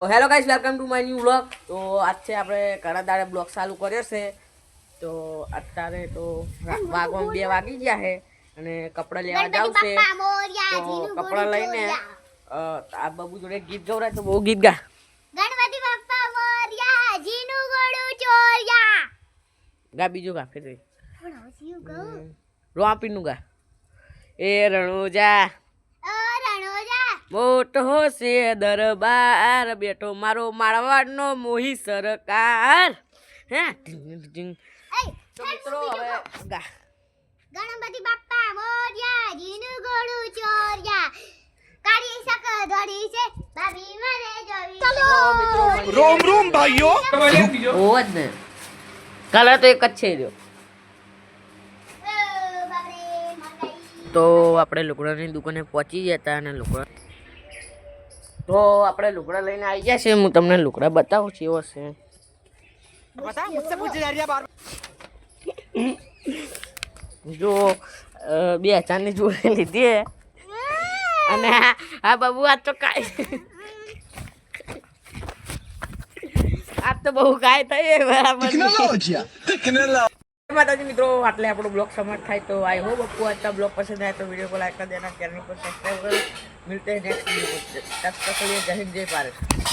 Hello guys welcome to my new blog તો આજે આપણે ઘણા દાડે બ્લોગ ચાલુ કર્યો છે. તો અત્યારે તો વાગવા બે વાગી ગયા છે અને કપડાં લેવા જાવ છે. તો કપડાં લઈને આ બાબુ જોડે ગીત ગવરાય તો બહુ ગીત ગા. ગણપતિ બાપ્પા મોર્યા જીનું ગળું ચોર્યા. ગા બીજું ગા ફેર રોપીનું ગા. એ રણોજા. મોટો છે દરબાર. બેઠો મારો માળવાનો મોહી સરકાર. હે? તો મિત્રો હવે ગણપતિ બાપ્પા મોર્યા જીનું ગોળું ચોર્યા. કાળી શક ધોડી છે ભાભી મને જોવી ચલો. રોમ રોમ ભાઈઓ. ઓજ ને. કલર તો એક જ છે જો. તો આપણે લુકડાની દુકાને પહોંચી જતા અને લુકડા તો આપણે લુકડા લઈને આવી ગયા છે હું તમને લુકડા બતાવું છું. એવો છે જો બે હજારની જોડે લીધી અને આ બાબુ આ તો કાંઈ આ તો બહુ કાંઈ થઈ બરાબર માતાજી મિત્રો આટલે આપણો બ્લોગ સમાપ્ત થાય તો આઈ હોપ आपको आज का ब्लॉग पसंद आया तो वीडियो को लाइक कर देना चैनल को सब्सक्राइब करो मिलते हैं नेक्स्ट वीडियो में तब तक के लिए जय हिंद जय भारत